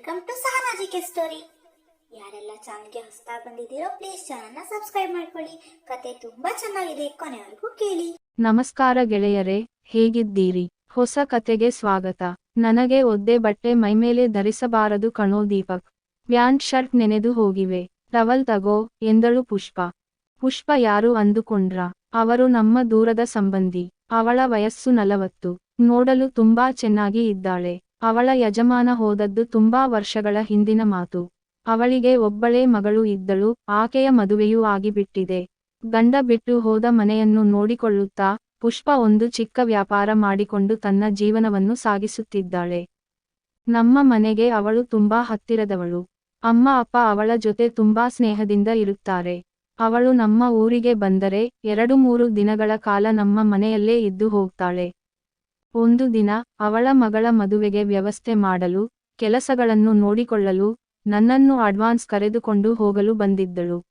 Welcome to ಸಹನಾಜಿಕೆ story ಯಾರೆಲ್ಲ ಚಾನಲ್ಗೆ ಹೊಸದಾಗಿ ಬಂದಿದ್ದೀರೋ ಪ್ಲೀಸ್ ಚಾನಲ್ನ ಸಬ್ಸ್ಕ್ರೈಬ್ ಮಾಡ್ಕೊಳ್ಳಿ. ಕತೆ ತುಂಬಾ ಚೆನ್ನಾಗಿದೆ, ಕೊನೆವರೆಗೂ ಕೇಳಿ. ನಮಸ್ಕಾರ ಗೆಳೆಯರೇ, ಹೇಗಿದ್ದೀರಿ? ಹೊಸ ಕತೆಗೆ ಸ್ವಾಗತ. ನನಗೆ ಒದ್ದೆ ಬಟ್ಟೆ ಮೈಮೇಲೆ ಧರಿಸಬಾರದು ಕಣೋ ದೀಪಕ್. ಪ್ಯಾಂಟ್ ಶರ್ಟ್ ನೆನೆದು ಹೋಗಿವೆ. ಟವಲ್ ತಗೋ, ಎಂದಳು ಪುಷ್ಪ. ಪುಷ್ಪ ಯಾರು ಅಂದುಕೊಂಡ್ರ? ಅವರು ನಮ್ಮ ದೂರದ ಸಂಬಂಧಿ. ಅವಳ ವಯಸ್ಸು ನಲವತ್ತು. ನೋಡಲು ತುಂಬಾ ಚೆನ್ನಾಗಿ ಇದ್ದಾಳೆ. ಅವಳ ಯಜಮಾನ ಹೋದದ್ದು ತುಂಬಾ ವರ್ಷಗಳ ಹಿಂದಿನ ಮಾತು. ಅವಳಿಗೆ ಒಬ್ಬಳೇ ಮಗಳು ಇದ್ದಳು, ಆಕೆಯ ಮದುವೆಯೂ ಆಗಿಬಿಟ್ಟಿದೆ. ಗಂಡ ಬಿಟ್ಟು ಹೋದ ಮನೆಯನ್ನು ನೋಡಿಕೊಳ್ಳುತ್ತಾ, ಪುಷ್ಪ ಒಂದು ಚಿಕ್ಕ ವ್ಯಾಪಾರ ಮಾಡಿಕೊಂಡು ತನ್ನ ಜೀವನವನ್ನು ಸಾಗಿಸುತ್ತಿದ್ದಾಳೆ. ನಮ್ಮ ಮನೆಗೆ ಅವಳು ತುಂಬಾ ಹತ್ತಿರದವಳು. ಅಮ್ಮ, ಅಪ್ಪ ಅವಳ ಜೊತೆ ತುಂಬಾ ಸ್ನೇಹದಿಂದ ಇರುತ್ತಾರೆ. ಅವಳು ನಮ್ಮ ಊರಿಗೆ ಬಂದರೆ ಎರಡು ಮೂರು ದಿನಗಳ ಕಾಲ ನಮ್ಮ ಮನೆಯಲ್ಲೇ ಇದ್ದು ಹೋಗ್ತಾಳೆ. ಒಂದು ದಿನ ಅವಳ ಮಗಳ ಮದುವೆಗೆ ವ್ಯವಸ್ಥೆ ಮಾಡಲು, ಕೆಲಸಗಳನ್ನು ನೋಡಿಕೊಳ್ಳಲು, ನನ್ನನ್ನು ಅಡ್ವಾನ್ಸ್ ಕರೆದುಕೊಂಡು ಹೋಗಲು ಬಂದಿದ್ದಳು.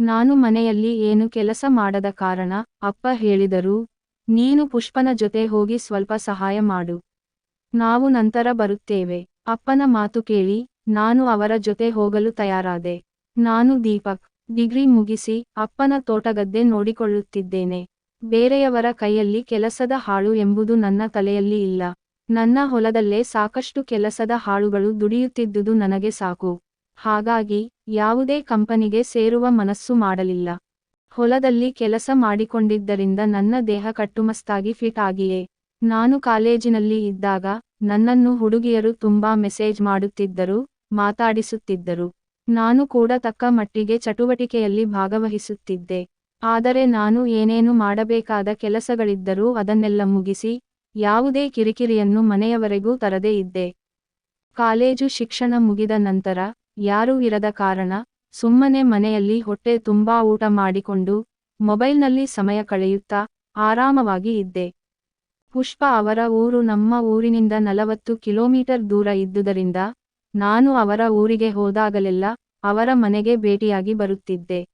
ನಾನು ಮನೆಯಲ್ಲಿ ಏನು ಕೆಲಸ ಮಾಡದ ಕಾರಣ, ಅಪ್ಪ ಹೇಳಿದರು, ನೀನು ಪುಷ್ಪನ ಜೊತೆ ಹೋಗಿ ಸ್ವಲ್ಪ ಸಹಾಯ ಮಾಡು. ನಾವು ನಂತರ ಬರುತ್ತೇವೆ. ಅಪ್ಪನ ಮಾತು ಕೇಳಿ, ನಾನು ಅವರ ಜೊತೆ ಹೋಗಲು ತಯಾರಾದೆ. ನಾನು ದೀಪಕ್, ಡಿಗ್ರಿ ಮುಗಿಸಿ ಅಪ್ಪನ ತೋಟಗದ್ದೆ ನೋಡಿಕೊಳ್ಳುತ್ತಿದ್ದೇನೆ. ಬೇರೆಯವರ ಕೈಯಲ್ಲಿ ಕೆಲಸದ ಹಾಳು ಎಂಬುದು ನನ್ನ ತಲೆಯಲ್ಲಿ ಇಲ್ಲ. ನನ್ನ ಹೊಲದಲ್ಲೇ ಸಾಕಷ್ಟು ಕೆಲಸದ ಹಾಳುಗಳು ದುಡಿಯುತ್ತಿದ್ದುದು ನನಗೆ ಸಾಕು. ಹಾಗಾಗಿ, ಯಾವುದೇ ಕಂಪನಿಗೆ ಸೇರುವ ಮನಸ್ಸು ಮಾಡಲಿಲ್ಲ. ಹೊಲದಲ್ಲಿ ಕೆಲಸ ಮಾಡಿಕೊಂಡಿದ್ದರಿಂದ ನನ್ನ ದೇಹ ಕಟ್ಟುಮಸ್ತಾಗಿ ಫಿಟ್ ಆಗಿಯೇ. ನಾನು ಕಾಲೇಜಿನಲ್ಲಿ ಇದ್ದಾಗ, ನನ್ನನ್ನು ಹುಡುಗಿಯರು ತುಂಬಾ ಮೆಸೇಜ್ ಮಾಡುತ್ತಿದ್ದರು, ಮಾತಾಡಿಸುತ್ತಿದ್ದರು. ನಾನು ಕೂಡ ತಕ್ಕ ಮಟ್ಟಿಗೆ ಚಟುವಟಿಕೆಯಲ್ಲಿ ಭಾಗವಹಿಸುತ್ತಿದ್ದೆ. ಆದರೆ ನಾನು ಏನೇನು ಮಾಡಬೇಕಾದ ಕೆಲಸಗಳಿದ್ದರೂ ಅದನ್ನೆಲ್ಲ ಮುಗಿಸಿ, ಯಾವುದೇ ಕಿರಿಕಿರಿಯನ್ನು ಮನೆಯವರೆಗೂ ತರದೇ ಇದ್ದೆ. ಕಾಲೇಜು ಶಿಕ್ಷಣ ಮುಗಿದ ನಂತರ, ಯಾರೂ ಇರದ ಕಾರಣ, ಸುಮ್ಮನೆ ಮನೆಯಲ್ಲಿ ಹೊಟ್ಟೆ ತುಂಬಾ ಊಟ ಮಾಡಿಕೊಂಡು, ಮೊಬೈಲ್ನಲ್ಲಿ ಸಮಯ ಕಳೆಯುತ್ತಾ, ಆರಾಮವಾಗಿ ಇದ್ದೆ. ಪುಷ್ಪ ಅವರ ಊರು ನಮ್ಮ ಊರಿನಿಂದ ನಲವತ್ತು ಕಿಲೋಮೀಟರ್ ದೂರ ಇದ್ದುದರಿಂದ, ನಾನು ಅವರ ಊರಿಗೆ ಹೋದಾಗಲೆಲ್ಲ ಅವರ ಮನೆಗೆ ಭೇಟಿಯಾಗಿ ಬರುತ್ತಿದ್ದೆ.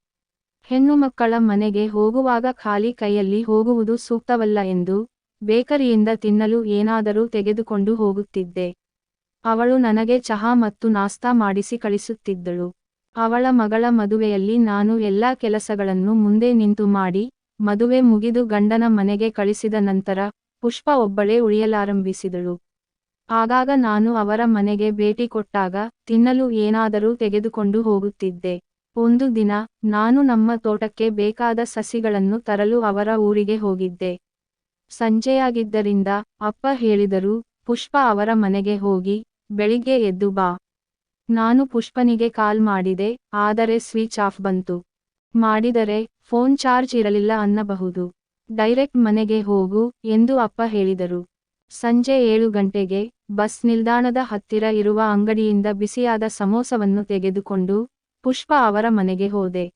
ಹೆಣ್ಣು ಮಕ್ಕಳ ಮನೆಗೆ ಹೋಗುವಾಗ ಖಾಲಿ ಕೈಯಲ್ಲಿ ಹೋಗುವುದು ಸೂಕ್ತವಲ್ಲ ಎಂದು ಬೇಕರಿಯಿಂದ ತಿನ್ನಲು ಏನಾದರೂ ತೆಗೆದುಕೊಂಡು ಹೋಗುತ್ತಿದ್ದೆ. ಅವಳು ನನಗೆ ಚಹಾ ಮತ್ತು ನಾಸ್ತಾ ಮಾಡಿಸಿ ಕಳಿಸುತ್ತಿದ್ದಳು. ಅವಳ ಮಗಳ ಮದುವೆಯಲ್ಲಿ ನಾನು ಎಲ್ಲಾ ಕೆಲಸಗಳನ್ನು ಮುಂದೆ ನಿಂತು ಮಾಡಿ, ಮದುವೆ ಮುಗಿದು ಗಂಡನ ಮನೆಗೆ ಕಳಿಸಿದ ನಂತರ ಪುಷ್ಪ ಒಬ್ಬಳೇ ಉಳಿಯಲಾರಂಭಿಸಿದಳು. ಆಗಾಗ ನಾನು ಅವರ ಮನೆಗೆ ಭೇಟಿ ಕೊಟ್ಟಾಗ ತಿನ್ನಲು ಏನಾದರೂ ತೆಗೆದುಕೊಂಡು ಹೋಗುತ್ತಿದ್ದೆ. ಒಂದು ದಿನ ನಾನು ನಮ್ಮ ತೋಟಕ್ಕೆ ಬೇಕಾದ ಸಸಿಗಳನ್ನು ತರಲು ಅವರ ಊರಿಗೆ ಹೋಗಿದ್ದೆ. ಸಂಜೆಯಾಗಿದ್ದರಿಂದ ಅಪ್ಪ ಹೇಳಿದರು, ಪುಷ್ಪ ಅವರ ಮನೆಗೆ ಹೋಗಿ, ಬೆಳಿಗ್ಗೆ ಎದ್ದು ಬಾ. ನಾನು ಪುಷ್ಪನಿಗೆ ಕಾಲ್ ಮಾಡಿದೆ, ಆದರೆ ಸ್ವಿಚ್ ಆಫ್ ಬಂತು. ಮಾಡಿದರೆ ಫೋನ್ ಚಾರ್ಜ್ ಇರಲಿಲ್ಲ ಅನ್ನಬಹುದು. ಡೈರೆಕ್ಟ್ ಮನೆಗೆ ಹೋಗು ಎಂದು ಅಪ್ಪ ಹೇಳಿದರು. ಸಂಜೆ ಏಳು ಗಂಟೆಗೆ ಬಸ್ ನಿಲ್ದಾಣದ ಹತ್ತಿರ ಇರುವ ಅಂಗಡಿಯಿಂದ ಬಿಸಿಯಾದ ಸಮೋಸವನ್ನು ತೆಗೆದುಕೊಂಡು ಪುಷ್ಪ ಅವರ ಮನೆಗೆ ಹೋದೆ.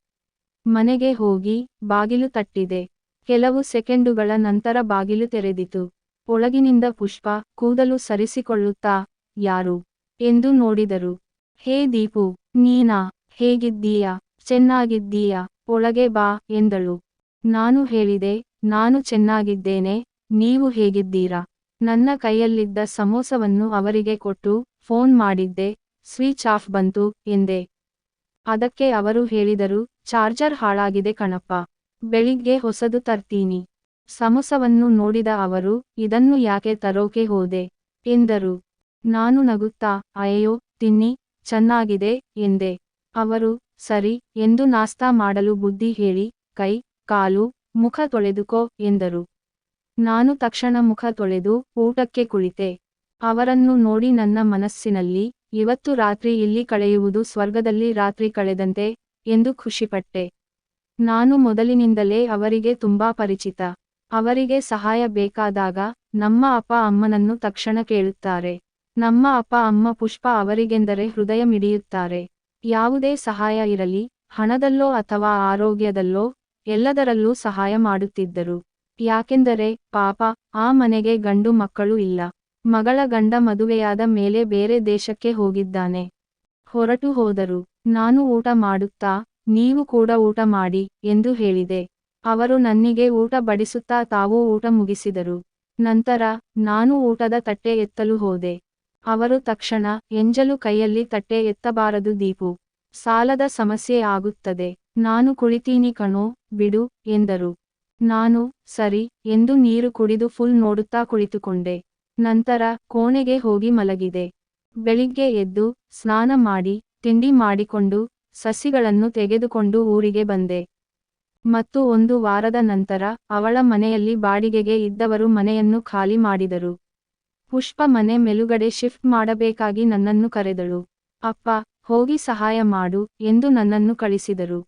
ಮನೆಗೆ ಹೋಗಿ ಬಾಗಿಲು ತಟ್ಟಿದೆ. ಕೆಲವು ಸೆಕೆಂಡುಗಳ ನಂತರ ಬಾಗಿಲು ತೆರೆದಿತು. ಒಳಗಿನಿಂದ ಪುಷ್ಪ ಕೂದಲು ಸರಿಸಿಕೊಳ್ಳುತ್ತಾ, ಯಾರು ಎಂದು ನೋಡಿದರು. ಹೇ ದೀಪು, ನೀನಾ? ಹೇಗಿದ್ದೀಯಾ? ಚೆನ್ನಾಗಿದ್ದೀಯ? ಒಳಗೆ ಬಾ ಎಂದಳು. ನಾನು ಹೇಳಿದೆ, ನಾನು ಚೆನ್ನಾಗಿದ್ದೇನೆ, ನೀವು ಹೇಗಿದ್ದೀರಾ ನನ್ನ ಕೈಯಲ್ಲಿದ್ದ ಸಮೋಸವನ್ನು ಅವರಿಗೆ ಕೊಟ್ಟು, ಫೋನ್ ಮಾಡಿದ್ದೆ, ಸ್ವಿಚ್ ಆಫ್ ಬಂತು ಎಂದೆ. ಅದಕ್ಕೆ ಅವರು ಹೇಳಿದರು, ಚಾರ್ಜರ್ ಹಾಳಾಗಿದೆ ಕಣಪ್ಪ. ಬೆಳಿಗ್ಗೆ ಹೊಸದು ತರ್ತೀನಿ. ಸಮೋಸವನ್ನು ನೋಡಿದ ಅವರು, ಇದನ್ನು ಯಾಕೆ ತರೋಕೆ ಹೋದೆ? ಎಂದರು. ನಾನು ನಗುತ್ತಾ ಅಯ್ಯೋ ತಿನ್ನಿ, ಚೆನ್ನಾಗಿದೆ, ಎಂದೆ. ಅವರು, ಸರಿ, ಎಂದು ನಾಸ್ತಾ ಮಾಡಲು ಬುದ್ಧಿ ಹೇಳಿ, ಕೈ, ಕಾಲು, ಮುಖ ತೊಳೆದುಕೋ, ಎಂದರು. ನಾನು ತಕ್ಷಣ ಮುಖ ತೊಳೆದು ಊಟಕ್ಕೆ ಕುಳಿತೆ. ಅವರನ್ನು ನೋಡಿ ನನ್ನ ಮನಸ್ಸಿನಲ್ಲಿ, ಇವತ್ತು ರಾತ್ರಿ ಇಲ್ಲಿ ಕಳೆಯುವುದು ಸ್ವರ್ಗದಲ್ಲಿ ರಾತ್ರಿ ಕಳೆದಂತೆ ಎಂದು ಖುಷಿಪಟ್ಟೆ. ನಾನು ಮೊದಲಿನಿಂದಲೇ ಅವರಿಗೆ ತುಂಬಾ ಪರಿಚಿತ. ಅವರಿಗೆ ಸಹಾಯ ಬೇಕಾದಾಗ, ನಮ್ಮ ಅಪ್ಪ ಅಮ್ಮನನ್ನು ತಕ್ಷಣ ಕೇಳುತ್ತಾರೆ. ನಮ್ಮ ಅಪ್ಪ ಅಮ್ಮ ಪುಷ್ಪ ಅವರಿಗೆಂದರೆ ಹೃದಯ ಮಿಡಿಯುತ್ತಾರೆ ಯಾವುದೇ ಸಹಾಯ ಇರಲಿ, ಹಣದಲ್ಲೋ ಅಥವಾ ಆರೋಗ್ಯದಲ್ಲೋ, ಎಲ್ಲದರಲ್ಲೂ ಸಹಾಯ ಮಾಡುತ್ತಿದ್ದರು. ಯಾಕೆಂದರೆ, ಪಾಪ, ಆ ಮನೆಗೆ ಗಂಡು ಮಕ್ಕಳು ಇಲ್ಲ. ಮಗಳ ಗಂಡ ಮದುವೆಯಾದ ಮೇಲೆ ಬೇರೆ ದೇಶಕ್ಕೆ ಹೋಗಿದ್ದಾನೆ. ಹೊರಟು ಹೋದರು. ನಾನು ಊಟ ಮಾಡುತ್ತಾ? ನೀವು ಕೂಡ ಊಟ ಮಾಡಿ ಎಂದು ಹೇಳಿದೆ. ಅವರು ನನ್ನಿಗೆ ಊಟ ಬಡಿಸುತ್ತಾ ತಾವೂ ಊಟ ಮುಗಿಸಿದರು. ನಂತರ ನಾನು ಊಟದ ತಟ್ಟೆ ಎತ್ತಲು ಹೋದೆ. ಅವರು ತಕ್ಷಣ ಎಂಜಲು ಕೈಯಲ್ಲಿ ತಟ್ಟೆ ಎತ್ತಬಾರದು ದೀಪು. ಸಾಲದ ಸಮಸ್ಯೆ ಆಗುತ್ತದೆ. ನಾನು ಕುಳಿತೀನಿ ಕಣೋ, ಬಿಡು ಎಂದರು. ನಾನು, ಸರಿ ಎಂದು ನೀರು ಕುಡಿದು ಫುಲ್ ನೋಡುತ್ತಾ ಕುಳಿತುಕೊಂಡೆ. ನಂತರ ಕೋಣೆಗೆ ಹೋಗಿ ಮಲಗಿದೆ. ಬೆಳಿಗ್ಗೆ ಎದ್ದು ಸ್ನಾನ ಮಾಡಿ, ತಿಂಡಿ ಮಾಡಿಕೊಂಡು ಸಸಿಗಳನ್ನು ತೆಗೆದುಕೊಂಡು ಊರಿಗೆ ಬಂದೆ. ಮತ್ತು ಒಂದು ವಾರದ ನಂತರ ಅವಳ ಮನೆಯಲ್ಲಿ ಬಾಡಿಗೆಗೆ ಇದ್ದವರು ಮನೆಯನ್ನು ಖಾಲಿ ಮಾಡಿದರು. ಪುಷ್ಪ ಮನೆ ಮೆಲುಗಡೆ ಶಿಫ್ಟ್ ಮಾಡಬೇಕಾಗಿ ನನ್ನನ್ನು ಕರೆದಳು. ಅಪ್ಪ, ಹೋಗಿ ಸಹಾಯ ಮಾಡು ಎಂದು ನನ್ನನ್ನು ಕಳಿಸಿದರು.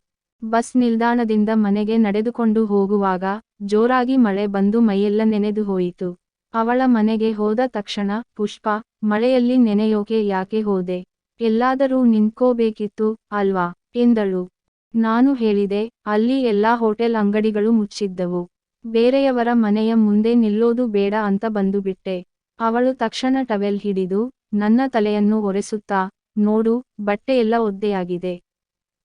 ಬಸ್ ನಿಲ್ದಾಣದಿಂದ ಮನೆಗೆ ನಡೆದುಕೊಂಡು ಹೋಗುವಾಗ ಜೋರಾಗಿ ಮಳೆ ಬಂದು ಮೈಯೆಲ್ಲ ನೆನೆದು ಹೋಯಿತು. ಅವಳ ಮನೆಗೆ ಹೋದ ತಕ್ಷಣ, ಪುಷ್ಪ, ಮಳೆಯಲ್ಲಿ ನೆನೆಯೋಕೆ ಯಾಕೆ ಹೋದೆ? ಎಲ್ಲಾದರೂ ನಿಂತ್ಕೋಬೇಕಿತ್ತು ಅಲ್ವಾ? ಎಂದಳು. ನಾನು ಹೇಳಿದೆ, ಅಲ್ಲಿ ಎಲ್ಲಾ ಹೋಟೆಲ್ ಅಂಗಡಿಗಳು ಮುಚ್ಚಿದ್ದವು. ಬೇರೆಯವರ ಮನೆಯ ಮುಂದೆ ನಿಲ್ಲೋದು ಬೇಡ ಅಂತ ಬಂದುಬಿಟ್ಟೆ. ಅವಳು ತಕ್ಷಣ ಟವೆಲ್ ಹಿಡಿದು, ನನ್ನ ತಲೆಯನ್ನು ಒರೆಸುತ್ತಾ, ನೋಡು ಬಟ್ಟೆಯೆಲ್ಲ ಒದ್ದೆಯಾಗಿದೆ.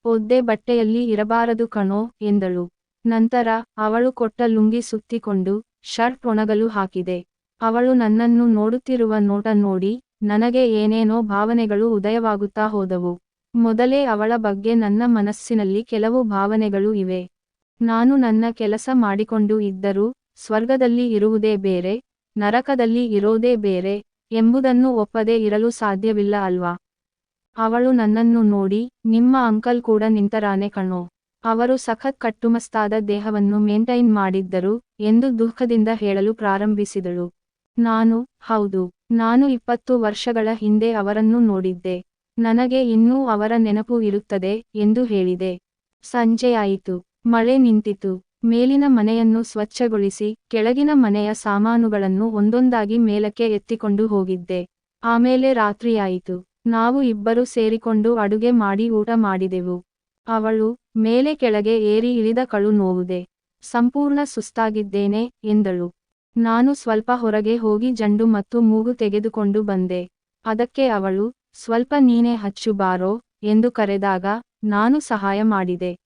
ಒದ್ದೆ ಬಟ್ಟೆಯಲ್ಲಿ ಇರಬಾರದು ಕಣೋ, ಎಂದಳು. ನಂತರ ಅವಳು ಕೊಟ್ಟ ಲುಂಗಿ ಸುತ್ತಿಕೊಂಡು, ಶರ್ಟ್ ಒಣಗಲು ಹಾಕಿದೆ. ಅವಳು ನನ್ನನ್ನು ನೋಡುತ್ತಿರುವ ನೋಟ ನೋಡಿ ನನಗೆ ಏನೇನೋ ಭಾವನೆಗಳು ಉದಯವಾಗುತ್ತಾ ಹೋದವು. ಮೊದಲೇ ಅವಳ ಬಗ್ಗೆ ನನ್ನ ಮನಸ್ಸಿನಲ್ಲಿ ಕೆಲವು ಭಾವನೆಗಳು ಇವೆ. ನಾನು ನನ್ನ ಕೆಲಸ ಮಾಡಿಕೊಂಡು ಇದ್ದರೂ ಸ್ವರ್ಗದಲ್ಲಿ ಇರುವುದೇ ಬೇರೆ, ನರಕದಲ್ಲಿ ಇರೋದೇ ಬೇರೆ ಎಂಬುದನ್ನು ಒಪ್ಪದೇ ಇರಲು ಸಾಧ್ಯವಿಲ್ಲ ಅಲ್ವಾ? ಅವಳು ನನ್ನನ್ನು ನೋಡಿ ನಿಮ್ಮ ಅಂಕಲ್ ಕೂಡ ನಿಂತರಾನೆ ಕಣೋ. ಅವರು ಸಖತ್ ಕಟ್ಟುಮಸ್ತಾದ ದೇಹವನ್ನು ಮೇಂಟೈನ್ ಮಾಡಿದ್ದರು ಎಂದು ದುಃಖದಿಂದ ಹೇಳಲು ಪ್ರಾರಂಭಿಸಿದಳು. ನಾನು, ಹೌದು, ನಾನು ಇಪ್ಪತ್ತು ವರ್ಷಗಳ ಹಿಂದೆ ಅವರನ್ನು ನೋಡಿದ್ದೆ. ನನಗೆ ಇನ್ನೂ ಅವರ ನೆನಪು ಇರುತ್ತದೆ ಎಂದು ಹೇಳಿದೆ. ಸಂಜೆಯಾಯಿತು ಮಳೆ ನಿಂತಿತು. ಮೇಲಿನ ಮನೆಯನ್ನು ಸ್ವಚ್ಛಗೊಳಿಸಿ, ಕೆಳಗಿನ ಮನೆಯ ಸಾಮಾನುಗಳನ್ನು ಒಂದೊಂದಾಗಿ ಮೇಲಕ್ಕೆ ಎತ್ತಿಕೊಂಡು ಹೋಗಿದ್ದೆ. ಆಮೇಲೆ ರಾತ್ರಿಯಾಯಿತು ನಾವು ಇಬ್ಬರು ಸೇರಿಕೊಂಡು ಅಡುಗೆ ಮಾಡಿ ಊಟ ಮಾಡಿದೆವು. ಅವಳು, ಮೇಲೆ ಕೆಳಗೆ ಏರಿ ಇಳಿದ ಕಳು ನೋವುದೆ. ಸಂಪೂರ್ಣ ಸುಸ್ತಾಗಿದ್ದೇನೆ ಎಂದಳು. ನಾನು ಸ್ವಲ್ಪ ಹೊರಗೆ ಹೋಗಿ ಜಂಡು ಮತ್ತು ಮೂಗು ತೆಗೆದುಕೊಂಡು ಬಂದೆ. ಅದಕ್ಕೆ ಅವಳು, ಸ್ವಲ್ಪ ನೀನೇ ಹಚ್ಚು ಬಾರೋ ಎಂದು ಕರೆದಾಗ ನಾನು ಸಹಾಯ ಮಾಡಿದೆ.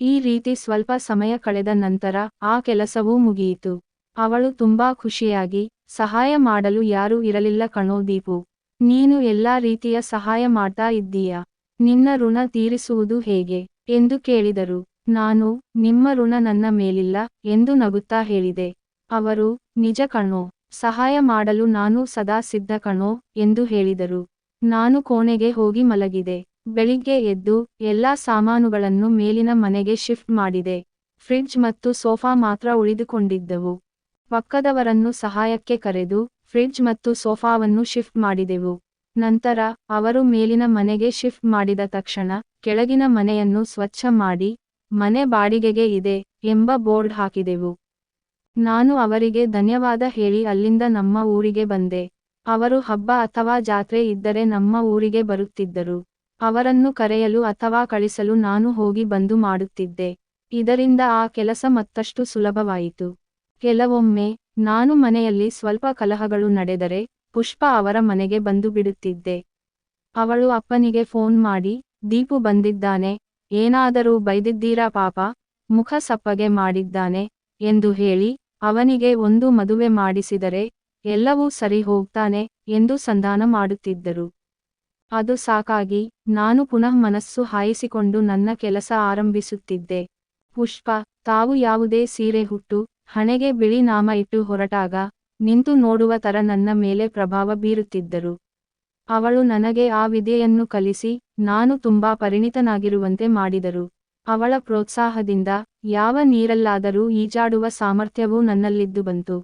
ಈ ರೀತಿ ಸ್ವಲ್ಪ ಸಮಯ ಕಳೆದ ನಂತರ ಆ ಕೆಲಸವೂ ಮುಗಿಯಿತು. ಅವಳು ತುಂಬಾ ಖುಷಿಯಾಗಿ, ಸಹಾಯ ಮಾಡಲು ಯಾರೂ ಇರಲಿಲ್ಲ ಕಣೋ ದೀಪು. ನೀನು ಎಲ್ಲಾ ರೀತಿಯ ಸಹಾಯ ಮಾಡ್ತಾ ಇದ್ದೀಯ. ನಿನ್ನ ಋಣ ತೀರಿಸುವುದು ಹೇಗೆ? ಎಂದು ಕೇಳಿದರು. ನಾನು, ನಿಮ್ಮ ಋಣ ನನ್ನ ಮೇಲಿಲ್ಲ ಎಂದು ನಗುತ್ತಾ ಹೇಳಿದೆ. ಅವರು, ನಿಜ ಕಣೋ ಸಹಾಯ ಮಾಡಲು ನಾನು ಸದಾ ಸಿದ್ಧ ಕಣೋ ಎಂದು ಹೇಳಿದರು. ನಾನು ಕೋಣೆಗೆ ಹೋಗಿ ಮಲಗಿದೆ. ಬೆಳಿಗ್ಗೆ ಎದ್ದು ಎಲ್ಲಾ ಸಾಮಾನುಗಳನ್ನು ಮೇಲಿನ ಮನೆಗೆ ಶಿಫ್ಟ್ ಮಾಡಿದೆ. ಫ್ರಿಡ್ಜ್ ಮತ್ತು ಸೋಫಾ ಮಾತ್ರ ಉಳಿದುಕೊಂಡಿದ್ದವು. ಪಕ್ಕದವರನ್ನು ಸಹಾಯಕ್ಕೆ ಕರೆದು ಫ್ರಿಡ್ಜ್ ಮತ್ತು ಸೋಫಾವನ್ನು ಶಿಫ್ಟ್ ಮಾಡಿದೆವು. ನಂತರ ಅವರು ಮೇಲಿನ ಮನೆಗೆ ಶಿಫ್ಟ್ ಮಾಡಿದ ತಕ್ಷಣ ಕೆಳಗಿನ ಮನೆಯನ್ನು ಸ್ವಚ್ಛ ಮಾಡಿ, ಮನೆ ಬಾಡಿಗೆಗೆ ಇದೆ ಎಂಬ ಬೋರ್ಡ್ ಹಾಕಿದೆವು. ನಾನು ಅವರಿಗೆ ಧನ್ಯವಾದ ಹೇಳಿ ಅಲ್ಲಿಂದ ನಮ್ಮ ಊರಿಗೆ ಬಂದೆ. ಅವರು ಹಬ್ಬ ಅಥವಾ ಜಾತ್ರೆ ಇದ್ದರೆ ನಮ್ಮ ಊರಿಗೆ ಬರುತ್ತಿದ್ದರು. ಅವರನ್ನು ಕರೆಯಲು ಅಥವಾ ಕಳಿಸಲು ನಾನು ಹೋಗಿ ಬಂದು ಮಾಡುತ್ತಿದ್ದೆ. ಇದರಿಂದ ಆ ಕೆಲಸ ಮತ್ತಷ್ಟು ಸುಲಭವಾಯಿತು. ಕೆಲವೊಮ್ಮೆ ನಾನು ಮನೆಯಲ್ಲಿ ಸ್ವಲ್ಪ ಕಲಹಗಳು ನಡೆದರೆ ಪುಷ್ಪ ಅವರ ಮನೆಗೆ ಬಂದು ಬಿಡುತ್ತಿದ್ದೆ. ಅವಳು ಅಪ್ಪನಿಗೆ ಫೋನ್ ಮಾಡಿ, ದೀಪು ಬಂದಿದ್ದಾನೆ, ಏನಾದರೂ ಬೈದಿದ್ದೀರಾ ಪಾಪ, ಮುಖ ಸಪ್ಪಗೆ ಮಾಡಿದ್ದಾನೆ, ಎಂದು ಹೇಳಿ ಅವನಿಗೆ ಒಂದು ಮದುವೆ ಮಾಡಿಸಿದರೆ ಎಲ್ಲವೂ ಸರಿ ಹೋಗ್ತಾನೆ ಎಂದು ಸಂಧಾನ ಮಾಡುತ್ತಿದ್ದರು. ಅದು ಸಾಕಾಗಿ ನಾನು ಪುನಃ ಮನಸ್ಸು ಹಾಯಿಸಿಕೊಂಡು ನನ್ನ ಕೆಲಸ ಆರಂಭಿಸುತ್ತಿದ್ದೆ. ಪುಷ್ಪ, ತಾವು ಯಾವುದೇ ಸೀರೆ ಹುಟ್ಟು, ಹಣೆಗೆ ಬಿಳಿ ನಾಮ ಇಟ್ಟು ಹೊರಟಾಗ ನಿಂತು ನೋಡುವ ತರ ನನ್ನ ಮೇಲೆ ಪ್ರಭಾವ ಬೀರುತ್ತಿದ್ದರು. ಅವಳು ನನಗೆ ಆ ವಿದ್ಯೆಯನ್ನು ಕಲಿಸಿ ನಾನು ತುಂಬಾ ಪರಿಣಿತನಾಗಿರುವಂತೆ ಮಾಡಿದರು. ಅವಳ ಪ್ರೋತ್ಸಾಹದಿಂದ ಯಾವ ನೀರಲ್ಲಾದರೂ ಈಜಾಡುವ ಸಾಮರ್ಥ್ಯವೂ ನನ್ನಲ್ಲಿದ್ದು ಬಂತು.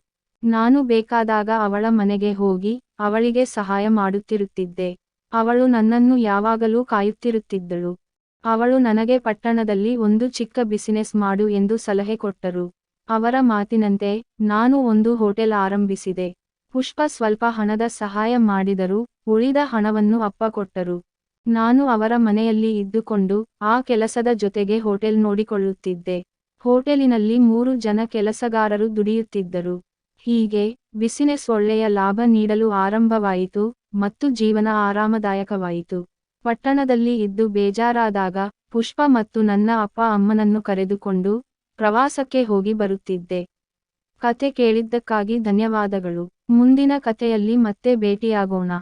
ನಾನು ಬೇಕಾದಾಗ ಅವಳ ಮನೆಗೆ ಹೋಗಿ ಅವಳಿಗೆ ಸಹಾಯ ಮಾಡುತ್ತಿರುತ್ತಿದ್ದೆ. ಅವಳು ನನ್ನನ್ನು ಯಾವಾಗಲೂ ಕಾಯುತ್ತಿರುತ್ತಿದ್ದಳು. ಅವಳು ನನಗೆ ಪಟ್ಟಣದಲ್ಲಿ ಒಂದು ಚಿಕ್ಕ ಬಿಸಿನೆಸ್ ಮಾಡು ಎಂದು ಸಲಹೆ ಕೊಟ್ಟರು. ಅವರ ಮಾತಿನಂತೆ ನಾನು ಒಂದು ಹೋಟೆಲ್ ಆರಂಭಿಸಿದೆ. ಪುಷ್ಪ ಸ್ವಲ್ಪ ಹಣದ ಸಹಾಯ ಮಾಡಿದರು ಉಳಿದ ಹಣವನ್ನು ಅಪ್ಪ ಕೊಟ್ಟರು. ನಾನು ಅವರ ಮನೆಯಲ್ಲಿ ಇದ್ದುಕೊಂಡು ಆ ಕೆಲಸದ ಜೊತೆಗೆ ಹೋಟೆಲ್ ನೋಡಿಕೊಳ್ಳುತ್ತಿದ್ದೆ. ಹೋಟೆಲಿನಲ್ಲಿ ಮೂರು ಜನ ಕೆಲಸಗಾರರು ದುಡಿಯುತ್ತಿದ್ದರು. ಹೀಗೆ ಬಿಸಿನೆಸ್ ಒಳ್ಳೆಯ ಲಾಭ ನೀಡಲು ಆರಂಭವಾಯಿತು ಮತ್ತು ಜೀವನ ಆರಾಮದಾಯಕವಾಯಿತು. ಪಟ್ಟಣದಲ್ಲಿ ಇದ್ದು ಬೇಜಾರಾದಾಗ ಪುಷ್ಪ ಮತ್ತು ನನ್ನ ಅಪ್ಪ ಅಮ್ಮನನ್ನು ಕರೆದುಕೊಂಡು ಪ್ರವಾಸಕ್ಕೆ ಹೋಗಿ ಬರುತ್ತಿದ್ದೆ. ಕತೆ ಕೇಳಿದ್ದಕ್ಕಾಗಿ ಧನ್ಯವಾದಗಳು. ಮುಂದಿನ ಕಥೆಯಲ್ಲಿ ಮತ್ತೆ ಭೇಟಿಯಾಗೋಣ.